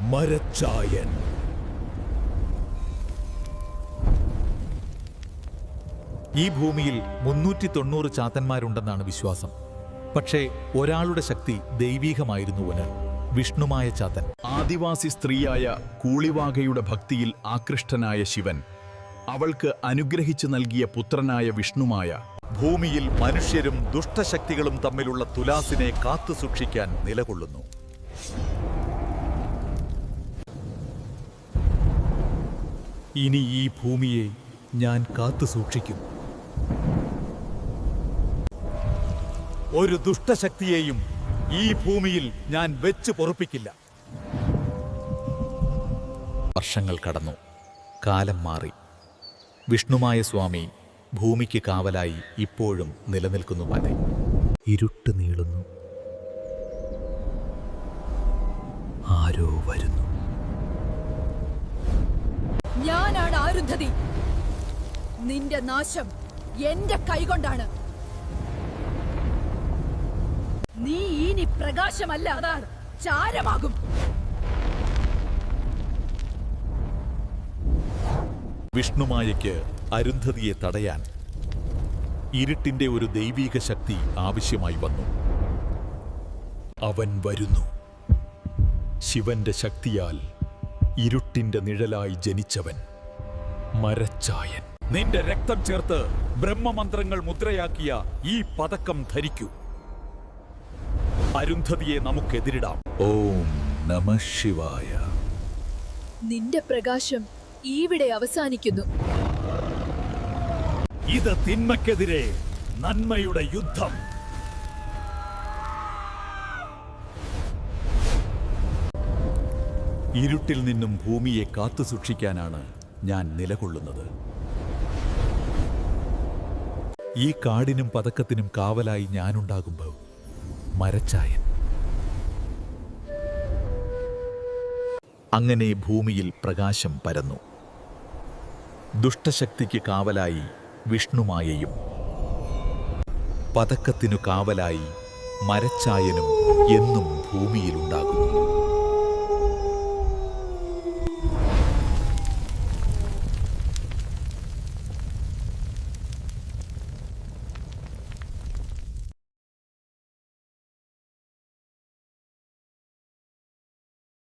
മരച്ചായൻ. ഈ ഭൂമിയിൽ മുന്നൂറ്റി തൊണ്ണൂറ് ചാത്തന്മാരുണ്ടെന്നാണ് വിശ്വാസം. പക്ഷേ ഒരാളുടെ ശക്തി ദൈവീകമായിരുന്നു വിഷ്ണുമായ ചാത്തൻ. ആദിവാസി സ്ത്രീയായ കൂളിവാകയുടെ ഭക്തിയിൽ ആകൃഷ്ടനായ ശിവൻ അവൾക്ക് അനുഗ്രഹിച്ചു നൽകിയ പുത്രനായ വിഷ്ണുമായ ഭൂമിയിൽ മനുഷ്യരും ദുഷ്ടശക്തികളും തമ്മിലുള്ള തുലാസിനെ കാത്തു സൂക്ഷിക്കാൻ നിലകൊള്ളുന്നു. ഇനി ഈ ഭൂമിയെ ഞാൻ കാത്തു സൂക്ഷിക്കും. ഒരു ദുഷ്ടശക്തിയെയും ഈ ഭൂമിയിൽ ഞാൻ വെച്ച് പൊറപ്പിക്കില്ല. വർഷങ്ങൾ കടന്നു. കാലം മാറി. വിഷ്ണുമായ സ്വാമി ഭൂമിക്ക് കാവലായി ഇപ്പോഴും നിലനിൽക്കുന്നു പോലെ ഇരുട്ട് നീളുന്നു. ആരോ വരുന്നു. ആരുന്ധതി നിന്റെ നാശം എന്റെ കൈകൊണ്ടാണ്. നീ ഇനി പ്രകാശമല്ല അതാണ് ചാരമാകും. വിഷ്ണുമായയ്ക്ക് അരുന്ധതിയെ തടയാൻ ഇരുട്ടിന്റെ ഒരു ദൈവീക ശക്തി ആവശ്യമായി വന്നു. അവൻ വരുന്നു. ശിവന്റെ ശക്തിയാൽ ഇരുട്ടിന്റെ നിഴലായി ജനിച്ചവൻ. മരച്ചായൻ. നിന്റെ രക്തം ചേർത്ത് ബ്രഹ്മമന്ത്രങ്ങൾ മുദ്രയാക്കിയ ഈ പതക്കം ധരിക്കൂ. അരുന്ധതിയെ നമുക്കെതിരിടാം. ഓം നമ ശിവായ. നിന്റെ പ്രകാശം ഇവിടെ അവസാനിക്കുന്നു. ഇത് തിന്മക്കെതിരെ നന്മയുടെ യുദ്ധം. ഇരുട്ടിൽ നിന്നും ഭൂമിയെ കാത്തു സൂക്ഷിക്കാനാണ് ഞാൻ നിലകൊള്ളുന്നത്. ഈ കാടിനും പതക്കത്തിനും കാവലായി ഞാനുണ്ടാകുമ്പോൾ മരച്ചായൻ. അങ്ങനെ ഭൂമിയിൽ പ്രകാശം പരന്നു. ദുഷ്ടശക്തിക്ക് കാവലായി വിഷ്ണുമായയും. പതക്കത്തിനു കാവലായി മരച്ചായനും എന്നും ഭൂമിയിലുണ്ടാകുന്നു.